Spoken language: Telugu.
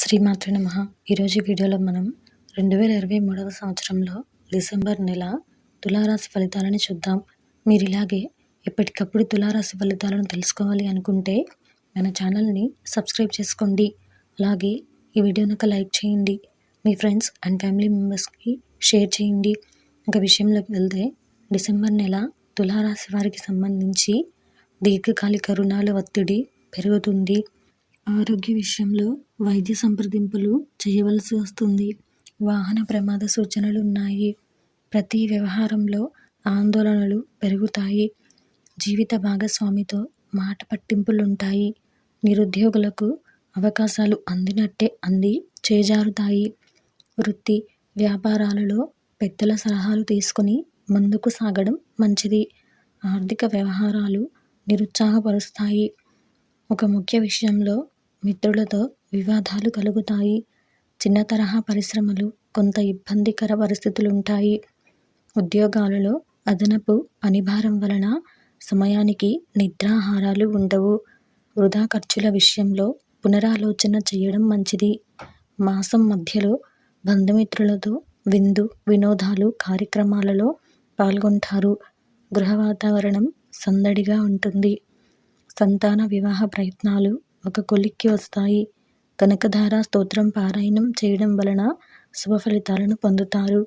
శ్రీమాతృ నమ. ఈరోజు వీడియోలో మనం రెండు వేల ఇరవై మూడవ సంవత్సరంలో డిసెంబర్ నెల తులారాశి ఫలితాలని చూద్దాం. మీరు ఇలాగే ఎప్పటికప్పుడు తులారాశి ఫలితాలను తెలుసుకోవాలి అనుకుంటే మన ఛానల్ని సబ్స్క్రైబ్ చేసుకోండి. అలాగే ఈ వీడియోని ఒక లైక్ చేయండి. మీ ఫ్రెండ్స్ అండ్ ఫ్యామిలీ మెంబర్స్కి షేర్ చేయండి. ఒక విషయంలోకి వెళ్తే డిసెంబర్ నెల తులారాశి వారికి సంబంధించి దీర్ఘకాలిక రుణాల ఒత్తిడి పెరుగుతుంది. ఆరోగ్య విషయంలో వైద్య సంప్రదింపులు చేయవలసి వస్తుంది. వాహన ప్రమాద సూచనలు ఉన్నాయి ప్రతి వ్యవహారంలో ఆందోళనలు పెరుగుతాయి. జీవిత భాగస్వామితో మాట పట్టింపులుంటాయి. నిరుద్యోగులకు అవకాశాలు అందినట్టే అంది చేజారుతాయి. వృత్తి వ్యాపారాలలో పెద్దల సలహాలు తీసుకుని ముందుకు సాగడం మంచిది. ఆర్థిక వ్యవహారాలు నిరుత్సాహపరుస్తాయి. ఒక ముఖ్య విషయంలో మిత్రులతో వివాదాలు కలుగుతాయి. చిన్న తరహా పరిశ్రమలు కొంత ఇబ్బందికర పరిస్థితులు ఉంటాయి ఉద్యోగాలలో అదనపు పనిభారం వలన సమయానికి నిద్రాహారాలు ఉండవు. వృధా ఖర్చుల విషయంలో పునరాలోచన చేయడం మంచిది. మాసం మధ్యలో బంధుమిత్రులతో విందు వినోదాలు కార్యక్రమాలలో పాల్గొంటారు. గృహ వాతావరణం సందడిగా ఉంటుంది. సంతాన వివాహ ప్రయత్నాలు ఒక కొలిక్కి వస్తాయి. కనకధార స్తోత్రం పారాయణం చేయడం వలన శుభ ఫలితాలను పొందుతారు.